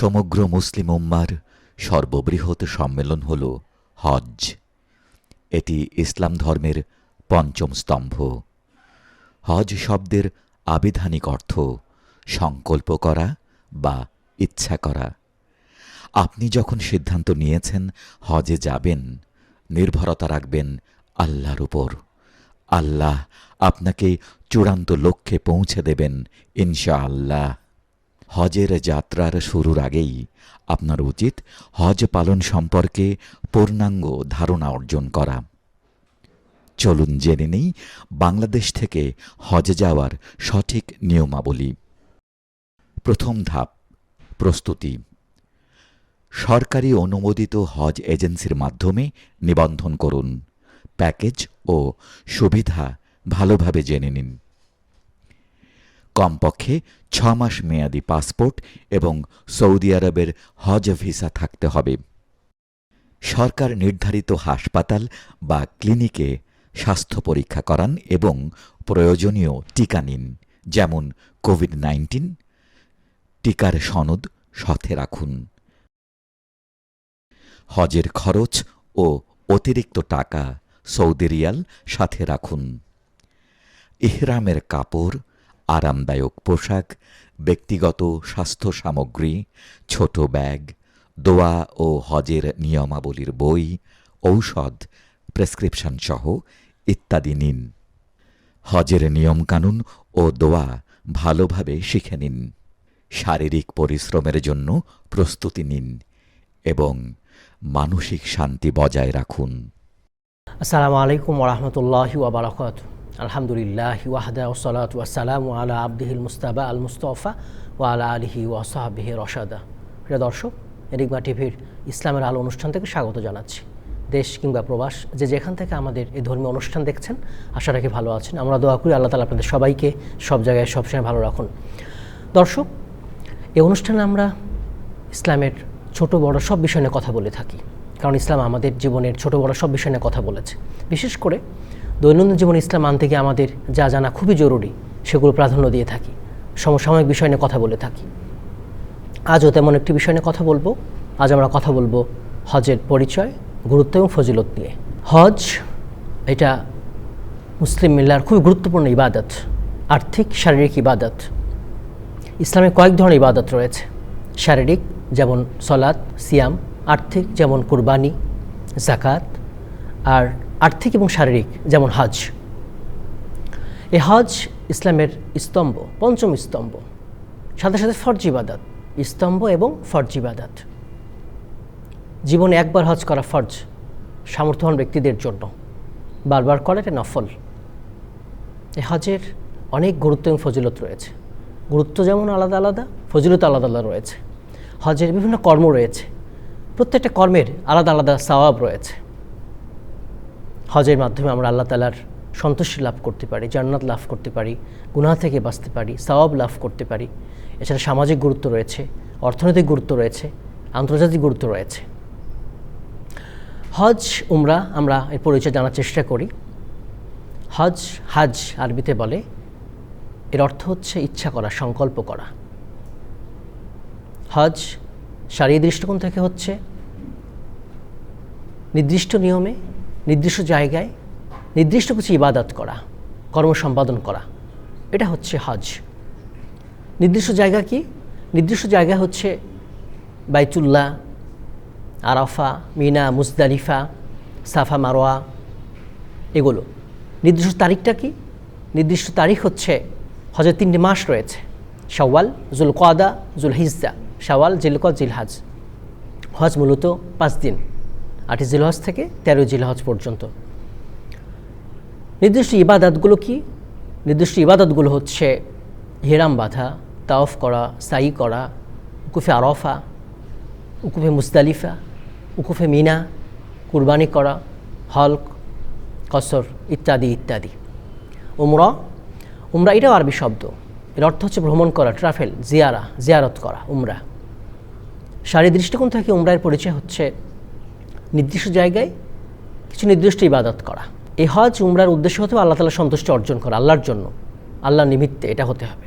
সমগ্র মুসলিম উম্মার সর্ববৃহৎ সম্মেলন হল হজ এটি ইসলাম ধর্মের পঞ্চম স্তম্ভ। হজ শব্দের আবিধানিক অর্থ সংকল্প করা বা ইচ্ছা করা। আপনি যখন সিদ্ধান্ত নিয়েছেন হজে যাবেন, নির্ভরতা রাখবেন আল্লাহর উপর। আল্লাহ আপনাকে চূড়ান্ত লক্ষ্যে পৌঁছে দেবেন, ইনশাআল্লাহ। হজের যাত্রার শুরুর আগেই আপনার উচিত হজ পালন সম্পর্কে পূর্ণাঙ্গ ধারণা অর্জন করা। চলুন জেনে নেই বাংলাদেশ থেকে হজে যাওয়ার সঠিক নিয়মাবলী। প্রথম ধাপ, প্রস্তুতি। সরকারি অনুমোদিত হজ এজেন্সির মাধ্যমে নিবন্ধন করুন। প্যাকেজ ও সুবিধা ভালোভাবে জেনে নিন। কমপক্ষে ছ মাস মেয়াদি পাসপোর্ট এবং সৌদি আরবের হজ ভিসা থাকতে হবে। সরকার নির্ধারিত হাসপাতাল বা ক্লিনিকে স্বাস্থ্য পরীক্ষা করান এবং প্রয়োজনীয় টিকা নিন, যেমন কোভিড নাইন্টিন। টিকার সনদ সাথে রাখুন। হজের খরচ ও অতিরিক্ত টাকা সৌদি রিয়াল সাথে রাখুন। ইহরামের কাপড় আরামদায়ক পোশাক, ব্যক্তিগত স্বাস্থ্য সামগ্রী ছোট ব্যাগ, দোয়া ও হজের নিয়মাবলীর বই, ঔষধ, প্রেসক্রিপশন সহ ইত্যাদি নিন। হজের নিয়মকানুন ও দোয়া ভালোভাবে শিখে নিন। শারীরিক পরিশ্রমের জন্য প্রস্তুতি নিন এবং মানসিক শান্তি বজায় রাখুন। আসসালামু আলাইকুম ওরহমতুল্লাহি ওবরাকাত আলহামদুলিল্লাহ ওয়াহদা ওসলাত ওয়াসালাম আলা আব্দিহিল মুস্তাবা আল মুস্তফা ও আলা আলিহি ওয়াসাহাবিহি রশাদা। প্রিয় দর্শক এরিগমা টিভির ইসলামের আলো অনুষ্ঠান থেকে স্বাগত জানাচ্ছি। দেশ কিংবা প্রবাস, যে যেখান থেকে আমাদের এই ধর্মীয় অনুষ্ঠান দেখছেন, আশা রাখি ভালো আছেন। আমরা দোয়া করি আল্লাহ তালা আপনাদের সবাইকে সব জায়গায় সবসময় ভালো রাখুন। দর্শক, এই অনুষ্ঠানে আমরা ইসলামের ছোট বড় সব বিষয় নিয়ে কথা বলে থাকি। কারণ ইসলাম আমাদের জীবনের ছোট বড় সব বিষয় নিয়ে কথা বলেছে। বিশেষ করে দৈনন্দিন জীবনে ইসলাম আনতে গিয়ে আমাদের যা জানা খুবই জরুরি, সেগুলো প্রাধান্য দিয়ে থাকি। সমসাময়িক বিষয় নিয়ে কথা বলে থাকি। আজও তেমন একটি বিষয় নিয়ে কথা বলব। আজ আমরা কথা বলব হজের পরিচয়, গুরুত্ব এবং ফজিলত নিয়ে। হজ, এটা মুসলিম মিল্লার খুবই গুরুত্বপূর্ণ ইবাদত, আর্থিক, শারীরিক ইবাদত। ইসলামে কয়েক ধরনের ইবাদত রয়েছে। শারীরিক, যেমন সলাৎ, সিয়াম, আর্থিক, যেমন কুরবানি জাকাত আর আর্থিক এবং শারীরিক, যেমন হজ। এ হজ ইসলামের স্তম্ভ, পঞ্চম স্তম্ভ। সাথে সাথে ফরজ ইবাদত, স্তম্ভ এবং ফরজ ইবাদত। জীবনে একবার হজ করা ফরজ, সামর্থ্যবান ব্যক্তিদের জন্য। বারবার করা এটা নফল। এ হজের অনেক গুরুত্ব এবং ফজিলত রয়েছে। গুরুত্ব যেমন আলাদা আলাদা, ফজিলত আলাদা আলাদা রয়েছে। হজের বিভিন্ন কর্ম রয়েছে। প্রত্যেকটা কর্মের আলাদা আলাদা সওয়াব রয়েছে। হজের মাধ্যমে আমরা আল্লাহ তালার সন্তুষ্টি লাভ করতে পারি, জান্নাত লাভ করতে পারি, গুনাহ থেকে বাঁচতে পারি, সওয়াব লাভ করতে পারি। এছাড়া সামাজিক গুরুত্ব রয়েছে, অর্থনৈতিক গুরুত্ব রয়েছে, আন্তর্জাতিক গুরুত্ব রয়েছে। হজ, উমরা আমরা এর পরিচয় জানার চেষ্টা করি। হজ, হাজ আরবিতে বলে, এর অর্থ হচ্ছে ইচ্ছা করা, সংকল্প করা। হজ শারীরিক দৃষ্টিকোণ থেকে হচ্ছে নির্দিষ্ট নিয়মে নির্দিষ্ট জায়গায় নির্দিষ্ট কিছু ইবাদত করা, কর্ম সম্পাদন করা, এটা হচ্ছে হজ। নির্দিষ্ট জায়গা কি? নির্দিষ্ট জায়গা হচ্ছে Baitullah, Arafah, Mina, Muzdalifah, Safa, Marwah, এগুলো। নির্দিষ্ট তারিখটা কি? নির্দিষ্ট তারিখ হচ্ছে হজের তিনটি মাস রয়েছে, শাওয়াল জুল কদা জুল হিজদা শাওয়াল, জিলকদ, জিলহাজ। হজ মূলত পাঁচ দিন। আটই জিলহজ থেকে তেরোই জিলহজ পর্যন্ত। নির্দিষ্ট ইবাদতগুলো কি? নির্দিষ্ট ইবাদতগুলো হচ্ছে হিরাম বাঁধা, তাওফ করা সাই করা, উকুফে আরফা, উকুফে মুস্তালিফা উকুফে মিনা, কুরবানি করা, হলক, কসর ইত্যাদি ইত্যাদি। উমরা উমরা এটাও আরবি শব্দ। এর অর্থ হচ্ছে ভ্রমণ করা ট্রাভেল জিয়ারা, জিয়ারত করা, উমরা। শারীর দৃষ্টিকোণ থেকে উমরায়ের পরিচয় হচ্ছে নির্দিষ্ট জায়গায় কিছু নির্দিষ্ট ইবাদত করা। এই হজ উমরার উদ্দেশ্য হতে আল্লাহ তালা সন্তুষ্টি অর্জন করা, আল্লাহর জন্য, আল্লাহর নিমিত্তে এটা হতে হবে।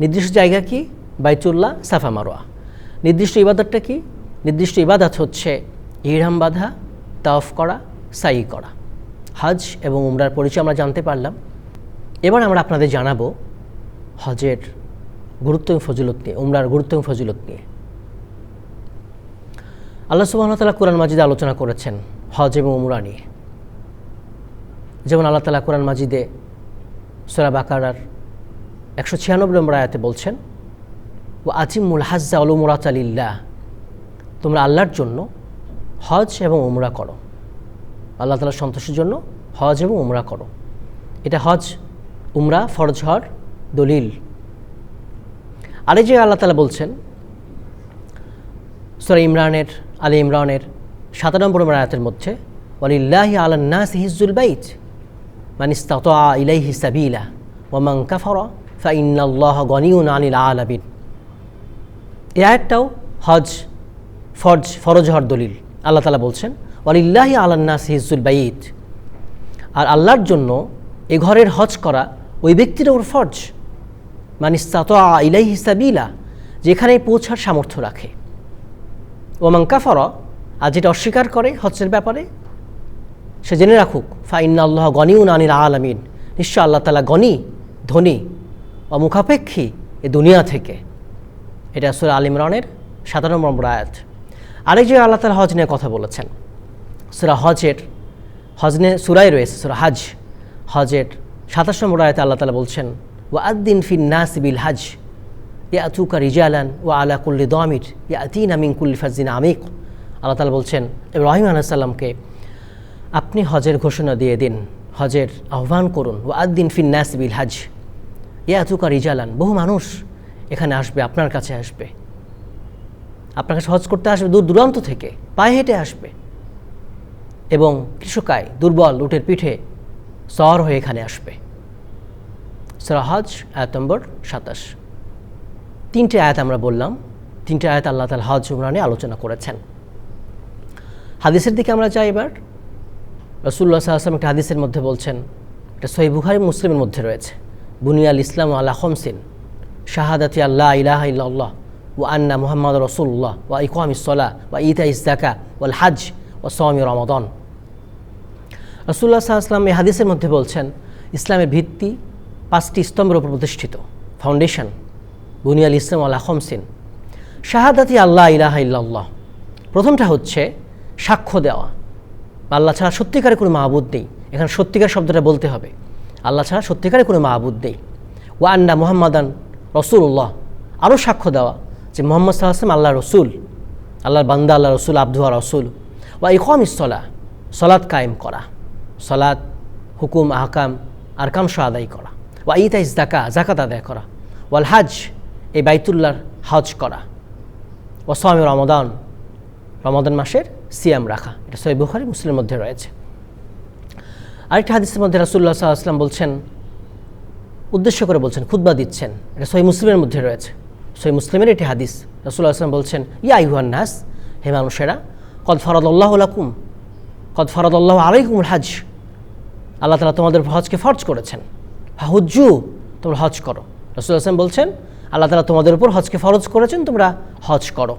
নির্দিষ্ট জায়গা কি? বাইতুল্লাহ সাফা মারোয়া নির্দিষ্ট ইবাদতটা কি? নির্দিষ্ট ইবাদত হচ্ছে ইহরাম বাঁধা তাফ করা, সাই করা। হজ এবং উমরার পরিচয় আমরা জানতে পারলাম। এবার আমরা আপনাদের জানাব হজের গুরুত্ব ফজিলত নিয়ে, উমরার গুরুত্ব ফজিলত নিয়ে। আল্লাহ সুবাহতাল্লাহ কোরআন মাজিদে আলোচনা করেছেন হজ এবং উমরা নিয়ে। যেমন আল্লাহ তালা কোরআন মাজিদে সোরা বাকারার একশো ছিয়ানব্বই নম্বর আয়াতে বলছেন ও আজিমুল হাজ্জা আল উমরাত আলিল্লাহ তোমরা আল্লাহর জন্য হজ এবং উমরা করো। আল্লাহ তালার সন্তোষের জন্য হজ এবং উমরা করো। এটা হজ, উমরা, ফরজ হর দলিল। আরে যে আল্লাহ তালা বলছেন, সুরা ইমরানের আলী ইমরানের সাত নম্বর আয়াতের মধ্যে, ওয়ালিল্লাহ আলান্নাস হিজুল বাইত, মান ইস্তাতা ইলাইহি সাবিলা, ওয়া মান কাফারা ফাইন্নাল্লাহ গনিউন আনিল আলামিন। এই আয়াতটাও হজ, ফরজ ফরজ হর দলিল। আল্লাহ তালা বলছেন, ওয়ালিল্লাহ আলান্নাস হিজুল বাইত। আর আল্লাহর জন্য এ ঘরের হজ করা ওই ব্যক্তির ওর ফরজ। মানিস্তাতা ইলাই হিসাবিলা যেখানে পৌঁছার সামর্থ্য রাখে। ওমাং কাফর, আর যেটা অস্বীকার করে হজের ব্যাপারে, সে জেনে রাখুক ফাইন্না আল্লাহ গনিউন আনিল আলামিন। নিশ্চয় আল্লাহ তালা গনি, ধনী, অমুখাপেক্ষী এ দুনিয়া থেকে। এটা সুরা আল ইমরানের সাতান্ন নম্বর আয়াত। আরেক জায়গায় আল্লাহ তালা হজ নিয়ে কথা বলেছেন। সুরা হজের, হজ নিয়ে সুরাই রয়েছে, সুরা হাজ। হজের সাতাশ নম্বর আয়তে আল্লাহ তালা বলছেন ও আদ্দিন ফিন নাস বিল হাজ। ইয়াতুকা রিজালান ও আলা কুল্লি দমির ইয়াতিন আমিন কুল্লি ফাজিন আমিক। আল্লাহ তালা বলছেন, ইব্রাহিম আলাইসাল্লামকে আপনি হজের ঘোষণা দিয়ে দিন, হজের আহ্বান করুন। ও আদ্দিন ফিন নাস বিল হাজ। ইয়াতুকা রিজালান, বহু মানুষ এখানে আসবে, আপনার কাছে আসবে। আপনার কাছে হজ করতে আসবে দূর দূরান্ত থেকে, পায়ে হেঁটে আসবে। এবং কৃষকায়, দুর্বল, উটের পিঠে সর হয়ে এখানে আসবে। সরা হজ, আয়াত নম্বর সাতাশ। তিনটে আয়াত আমরা বললাম। তিনটে আয়াত আল্লাহ তাল হজ উমরানে আলোচনা করেছেন। হাদিসের দিকে আমরা যাই এবার। রসুল্লাহ সাল্লাম একটা হাদিসের মধ্যে বলছেন, এটা সহি বুখারি মুসলিমের মধ্যে রয়েছে। বুনিয়াল ইসলাম আল্লাহ খমসিন, শাহাদাতি আল্লাহ ইলাহ ইল্লাল্লাহ ও আন্না মুহাম্মদ রসুল্লাহ ওয়া ইকাম ইসলা ওয়া ইতা ইসদাকা ওয়াল হাজ ও সৌমি রমদন। রসুল্লাহ সাল্লাম এই হাদিসের মধ্যে বলছেন, ইসলামের ভিত্তি পাঁচটি স্তম্ভের উপর প্রতিষ্ঠিত ফাউন্ডেশন বুনিয়াল ইসলাম আল্লাহ খমসিন। শাহাদাতি আল্লাহ ইলাহা ইল্লাল্লাহ। প্রথমটা হচ্ছে সাক্ষ্য দেওয়া। আল্লাহ ছাড়া সত্যিকারের কোনো মাহবুদ নেই। এখানে সত্যিকার শব্দটা বলতে হবে। আল্লাহ ছাড়া সত্যিকারের কোনো মাহবুদ নেই। ওয়া আন্না মোহাম্মদান রসুল্লাহ আরও সাক্ষ্য দেওয়া যে মোহাম্মদ সাল্লাম আল্লাহ রসুল। আল্লাহর বান্দা আল্লাহ রসুল আব্দুয়া রসুল। ওয়া ইকম ইসলা সলাদ কায়েম করা। সলাদ হুকুম, আহকাম আরকাম সহ আদায় করা। ওয়া ইতা ইসদাকা জাকাত আদায় করা। ওয়াল হাজ। এই বাইতুল্লাহর হজ করা। ও সোয়ামী রমাদান রমাদান মাসের সিয়াম রাখা। এটা সৈব বুখারি, মুসলিমের মধ্যে রয়েছে। আরেকটা হাদিসের মধ্যে রাসুল্লাহ সাল্লাম বলছেন, উদ্দেশ্য করে বলছেন খুদ্া দিচ্ছেন। এটা সহি মুসলিমের মধ্যে রয়েছে। সহি মুসলিমের একটি হাদিস। রাসুল্লাহ আসলাম বলছেন, ইয়া ইহুয়ান নাস, হে মানুষেরা, কদ ফরাদুল্লাহ লাকুম, কদ ফরাদুল্লাহ আলাইকুমুল হাজ। আল্লাহ তালা তোমাদের হজকে ফরজ করেছেন। হুজ্জু তোমরা হজ করো। রসুল আসলাম বলছেন আল্লাহ তালা তোমাদের উপর হজকে ফরজ করেছেন, তোমরা হজ করো।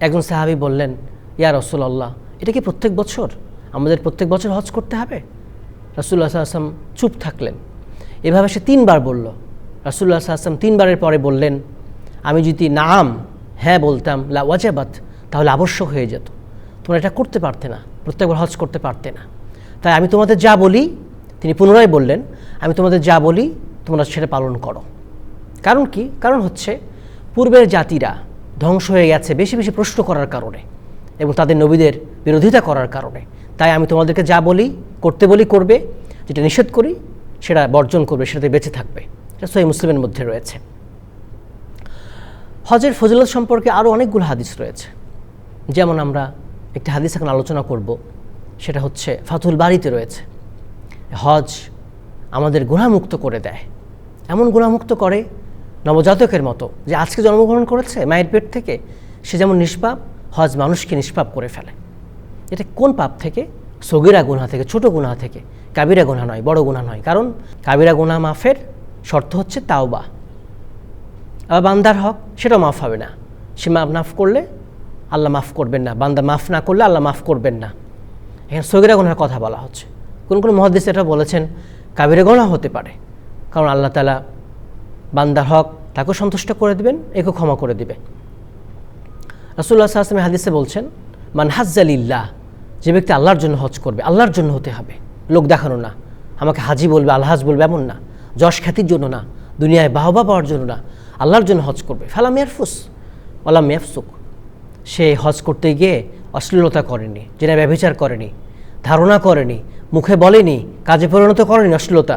একজন সাহাবি বললেন, ইয়া রসুল্লাহ এটা কি প্রত্যেক বছর? আমাদের প্রত্যেক বছর হজ করতে হবে? রাসুল্লাহ আসলাম চুপ থাকলেন। এভাবে সে তিনবার বলল। রাসুল্লাহ আসলাম তিনবারের পরে বললেন, আমি যদি নাম হ্যাঁ বলতাম, লা ওয়াজাবাত, তাহলে আবশ্যক হয়ে যেত। তোমরা এটা করতে পারতে না, প্রত্যেকবার হজ করতে পারতে না। তাই আমি তোমাদের যা বলি, তিনি পুনরায় বললেন, আমি তোমাদের যা বলি, তোমরা সেটা পালন করো। কারণ কি? কারণ হচ্ছে পূর্বের জাতিরা ধ্বংস হয়ে গেছে বেশি বেশি প্রশ্ন করার কারণে এবং তাদের নবীদের বিরোধিতা করার কারণে। তাই আমি তোমাদেরকে যা বলি, করতে বলি, করবে, যেটা নিষেধ করি, সেটা বর্জন করবে, সেটাতে বেঁচে থাকবে। এটা সহি মুসলিমের মধ্যে রয়েছে। হজের ফজিলত সম্পর্কে আরও অনেকগুলো হাদিস রয়েছে। যেমন আমরা একটি হাদিস এখন আলোচনা করব, সেটা হচ্ছে ফাতুল বাড়িতে রয়েছে। হজ আমাদের গুণামুক্ত করে দেয়। এমন গুণামুক্ত করে নবজাতকের মতো যে আজকে জন্মগ্রহণ করেছে মায়ের পেট থেকে, সে যেমন নিষ্পাপ, হজ মানুষকে নিষ্পাপ করে ফেলে। এটা কোন পাপ থেকে? সগিরা গুনা থেকে, ছোট গুনা থেকে। কাবিরা গুনা নয়, বড় গুনা নয়। কারণ কাবিরা গুনা মাফের শর্ত হচ্ছে তাওবা। আবার বান্দার হক, সেটাও মাফ হবে না। সে মাফ মাফ করলে আল্লাহ মাফ করবেন না। বান্দা মাফ না করলে আল্লাহ মাফ করবেন না। এখানে সগিরা গুনার কথা বলা হচ্ছে। কোন কোন মহাদিস এটা বলেছেন, কাবিরা গোনা হতে পারে। কারণ আল্লাহ তালা বান্দার হক তাকেও সন্তুষ্ট করে দিবেন, একেও ক্ষমা করে দিবে রাসুল্লাহ সাল্লামে হাদিসে বলছেন, মান হাজ্জালিল্লাহ যে ব্যক্তি আল্লাহর জন্য হজ করবে, আল্লাহর জন্য হতে হবে। লোক দেখানো না, আমাকে হাজি বলবে, আলহাজ বলবে এমন না, যশ খ্যাতির জন্য না, দুনিয়ায় বাহবা পাওয়ার জন্য না, আল্লাহর জন্য হজ করবে। ফালা মেয়ারফুস ওলা মেয়াফসুক সে হজ করতে গিয়ে অশ্লীলতা করেনি যেটা ব্যবচার করেনি, ধারণা করেনি, মুখে বলেনি, কাজে পরিণত করেনি অশ্লীলতা,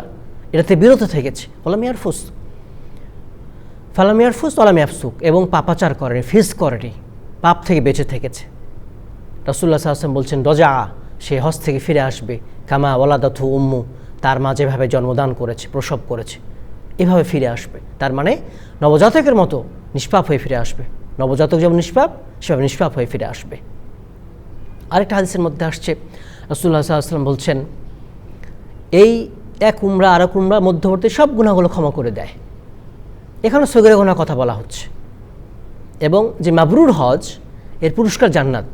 এটাতে বিরত থেকেছে। ওলা মেয়ারফুস ফালাম ইয়ারফুস ওলাম ইয়াফসুক এবং পাপাচার করেনি ফিস করেনি পাপ থেকে বেঁচে থেকেছে। রসুল্লাহ সাহসাম বলছেন, রজা, সে হজ থেকে ফিরে আসবে। কামা ওলাদাথু উম্মু, তার মা যেভাবে জন্মদান করেছে, প্রসব করেছে, এভাবে ফিরে আসবে। তার মানে নবজাতকের মতো নিষ্পাপ হয়ে ফিরে আসবে। নবজাতক যেমন নিষ্পাপ, সেভাবে নিষ্পাপ হয়ে ফিরে আসবে। আরেকটা হাদিসের মধ্যে আসছে রসুল্লাহ সাল্লাম বলছেন, এই এক উমরা আর এক উমরা মধ্যবর্তী সব গুণাগুলো ক্ষমা করে দেয়। এখানে সগিরা গোনা কথা বলা হচ্ছে। এবং যে মাবরুর হজ, এর পুরস্কার জান্নাত।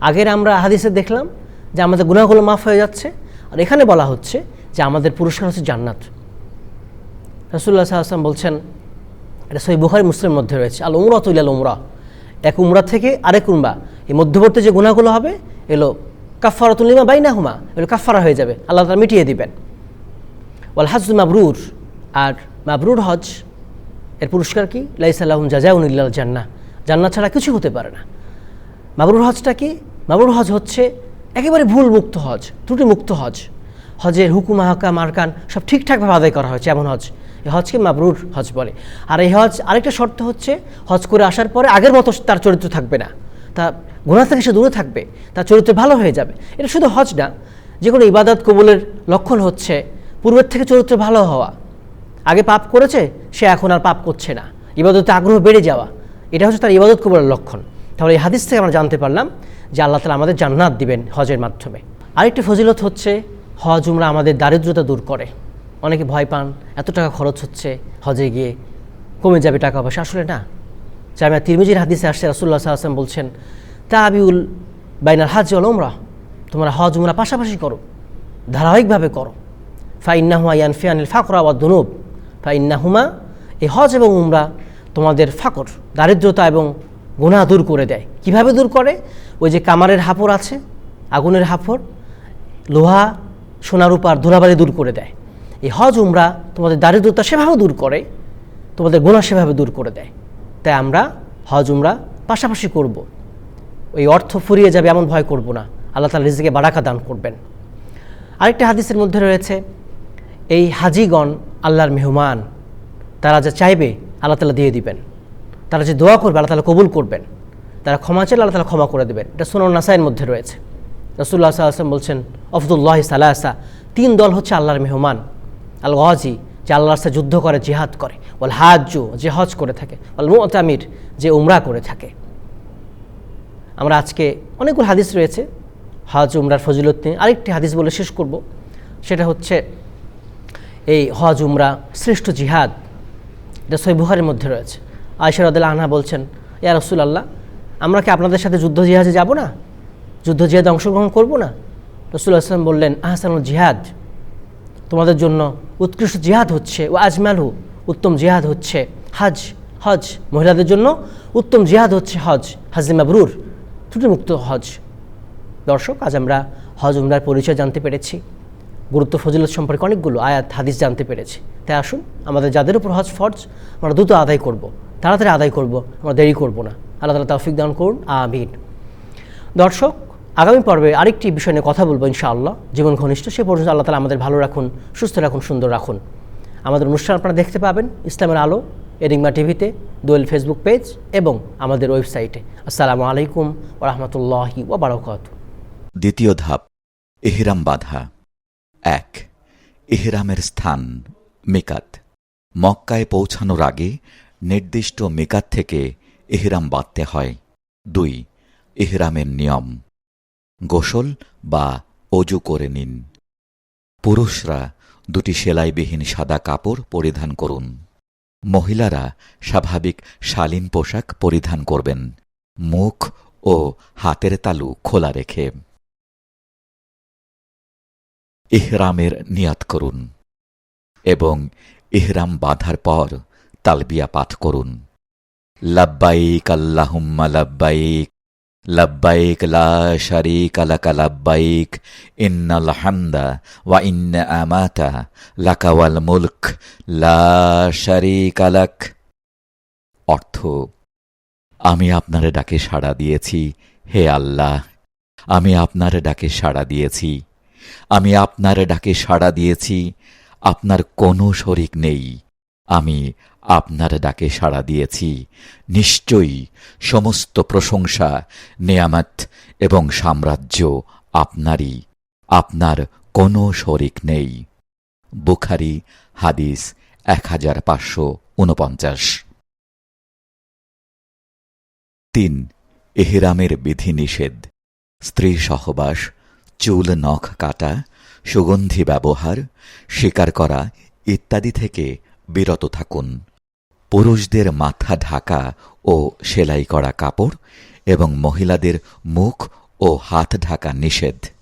আগের আমরা হাদিসে দেখলাম যে আমাদের গুণাগুলো মাফ হয়ে যাচ্ছে। আর এখানে বলা হচ্ছে যে আমাদের পুরস্কার হচ্ছে জান্নাত। রসুল্লাহ সাল্লাম বলছেন, এটা সই বুখারি মুসলিমের মধ্যে রয়েছে, আল উমরা তুইলাল উমরা। এক উমরা থেকে আরেক উমরা। এই মধ্যবর্তী যে গুণাগুলো হবে, এলো কাফারাতুল্লিমা বাইনা হুমা এগুলো কাফারা হয়ে যাবে, আল্লাহ তালা মিটিয়ে দিবেন। ওয়াল হাজ মাবরুর, আর মাবরুর হজ এর পুরস্কার কি? লাইসাল্লাহম জাজাউন ইল্লাল জান্না জান্নাত ছাড়া কিছু হতে পারে না। মাবরুর হজটা কি? মাবরুর হজ হচ্ছে একেবারে ভুল মুক্ত হজ ত্রুটি মুক্ত হজ। হজের হুকুম হাকাম আরকান সব ঠিকঠাকভাবে আদায় করা হয়েছে এমন হজ। এই হজকে মাবরুর হজ বলে। আর এই হজ আরেকটা শর্ত হচ্ছে, হজ করে আসার পরে আগের মতো তার চরিত্র থাকবে না। তা গুণা থেকে সে দূরে থাকবে, তার চরিত্র ভালো হয়ে যাবে। এটা শুধু হজ না যে কোনো ইবাদত কবুলের লক্ষণ হচ্ছে, পূর্বের থেকে চরিত্র ভালো হওয়া। আগে পাপ করেছে, সে এখন আর পাপ করছে না। ইবাদতে আগ্রহ বেড়ে যাওয়া। এটা হচ্ছে তার ইবাদত কবুলের লক্ষণ। তাহলে এই হাদিস থেকে আমরা জানতে পারলাম যে আল্লাহ তালা আমাদের জান্নাত দিবেন হজের মাধ্যমে। আরেকটি ফজিলত হচ্ছে, হজ উমরা আমাদের দারিদ্রতা দূর করে। অনেকে ভয় পান, এত টাকা খরচ হচ্ছে, হজে গিয়ে কমে যাবে টাকা পয়সা। আসলে না। জামিয়া তিরমিজির হাদিসে আসছে রাসুল্লাহ সাল্লাম বলছেন, তাবিউল বাইনাল হাজ অল উমরা, তোমরা হজ উমরা পাশাপাশি করো, ধারাবাহিকভাবে করো। ফাইন্নাহুমা ইয়ানফিয়ানিল ফাকরা ওয়া দুনুব। ফাইন্নাহুমা এই হজ এবং উমরা তোমাদের ফাকর, দারিদ্রতা এবং গুনাহ দূর করে দেয়। কীভাবে দূর করে? ওই যে কামারের হাপড় আছে, আগুনের হাপড়, লোহা সোনার উপার ধুলাবালি দূর করে দেয়। এই হজ, উমরা তোমাদের দারিদ্রতা সেভাবে দূর করে, তোমাদের গুণা সেভাবে দূর করে দেয়। তাই আমরা হজ, উমরা পাশাপাশি করব। ওই অর্থ ফুরিয়ে যাবে এমন ভয় করব না। আল্লাহ তালা রিজিকে বারাকা দান করবেন। আরেকটা হাদিসের মধ্যে রয়েছে, এই হাজিগণ আল্লাহর মেহমান, তারা যা চাইবে আল্লাহ তালা দিয়ে দিবেন। তারা যে দোয়া করবে আল্লাহ তালা কবুল করবেন। তারা ক্ষমা চাইলে আল্লাহ তালা ক্ষমা করে দেবেন। এটা সোনার নাসাইয়ের মধ্যে রয়েছে। রসুল্লাহ সাল্লাম বলছেন অফদুল্লাহ সালাহসা তিন দল হচ্ছে আল্লাহর মেহমান। আল গজি যে আল্লাহর রাস্তায় যুদ্ধ করে, জিহাদ করে। ওয়াল হাজু যে হজ করে থাকে। ওয়াল মুতামির যে উমরা করে থাকে। আমরা আজকে অনেকগুলো হাদিস রয়েছে। হজ, উমরার ফজিলত নিয়ে আরেকটি হাদিস বলে শেষ করব। সেটা হচ্ছে এই হজ, উমরা, শ্রেষ্ঠ জিহাদ এটা সই বুহারের মধ্যে রয়েছে। আয়সা রদুল্লাহ আনহা বলছেন, ইয়া রসুল আল্লাহ আমরা কি আপনাদের সাথে যুদ্ধ জিহাদে যাব না? যুদ্ধ জিহাদে অংশগ্রহণ করব না? রসুল আসলাম বললেন, আহসানুল জিহাদ, তোমাদের জন্য উৎকৃষ্ট জিহাদ হচ্ছে ও আজমালহু, উত্তম জিহাদ হচ্ছে হজ হজ, মহিলাদের জন্য উত্তম জিহাদ হচ্ছে হজ হাজি মাবরুর, ত্রুটিমুক্ত হজ। দর্শক, আজ আমরা হজ, উমরার পরিচয় জানতে পেরেছি। গুরুত্ব ফজিলত সম্পর্কে অনেকগুলো আয়াত, হাদিস জানতে পেরেছি। তাই আসুন, আমাদের যাদের উপর হজ ফরজ, আমরা দ্রুত আদায় করব। তাড়াতাড়ি আদায় করব, আমরা দেরি করব না। আল্লাহ তালা তৌফিক দান করুন, আমিন। দর্শক, আগামী পর্বে আরেকটি বিষয় নিয়ে কথা বলব ইনশাআল্লাহ। জীবন ঘনিষ্ঠ, সে পর্যন্ত আল্লাহ তালা আমাদের ভালো রাখুন, সুস্থ রাখুন, সুন্দর রাখুন। আমাদের অনুষ্ঠান আপনারা দেখতে পাবেন ইসলামের আলো, এরিংমা টিভিতে, দোয়েল ফেসবুক পেজ এবং আমাদের ওয়েবসাইটে। আসসালামু আলাইকুম ওরহমতুল্লাহি ওবরাকাত দ্বিতীয় ধাপ, এহেরাম বাধা। এক এহেরামের স্থান, মেকাত। মক্কায় পৌঁছানোর আগে নির্দিষ্ট মেকাত থেকে এহেরাম বাঁধতে হয়। দুই এহেরামের নিয়ম। গোসল বা অজু করে নিন। পুরুষরা দুটি সেলাইবিহীন সাদা কাপড় পরিধান করুন। মহিলারা স্বাভাবিক শালীন পোশাক পরিধান করবেন। মুখ ও হাতের তালু খোলা রেখে। ইহরামের নিয়াত করুন এবং ইহরাম বাঁধার পর তালবিয়া পাঠ করুন। লাব্বাইক আল্লাহুম্মা লাব্বাইক লাব্বাইক লা শারীকা লাকা লাব্বাইক, ইন্নাল হামদা ওয়া ইন্না আমাতা লাকা ওয়াল মুলক, লা শারীকা লাক। অর্থ, আমি আপনার ডাকে সাড়া দিয়েছি, হে আল্লাহ, আমি আপনার ডাকে সাড়া দিয়েছি। আমি আপনার ডাকে সাড়া দিয়েছি, আপনার কোনো শরিক নেই। আমি আপনার ডাকে সাড়া দিয়েছি। নিশ্চয়ই সমস্ত প্রশংসা, নেয়ামত এবং সাম্রাজ্য আপনারই, আপনার কোনো শরিক নেই। বুখারি, হাদিস এক হাজার পাঁচশো ঊনপঞ্চাশ তিন, এহেরামের বিধিনিষেধ। স্ত্রী সহবাস চুল, নখ কাটা, সুগন্ধি ব্যবহার, শিকার করা ইত্যাদি থেকে বিরত থাকুন। পুরুষদের মাথা ঢাকা ও সেলাই করা কাপড় এবং মহিলাদের মুখ ও হাত ঢাকা নিষেধ।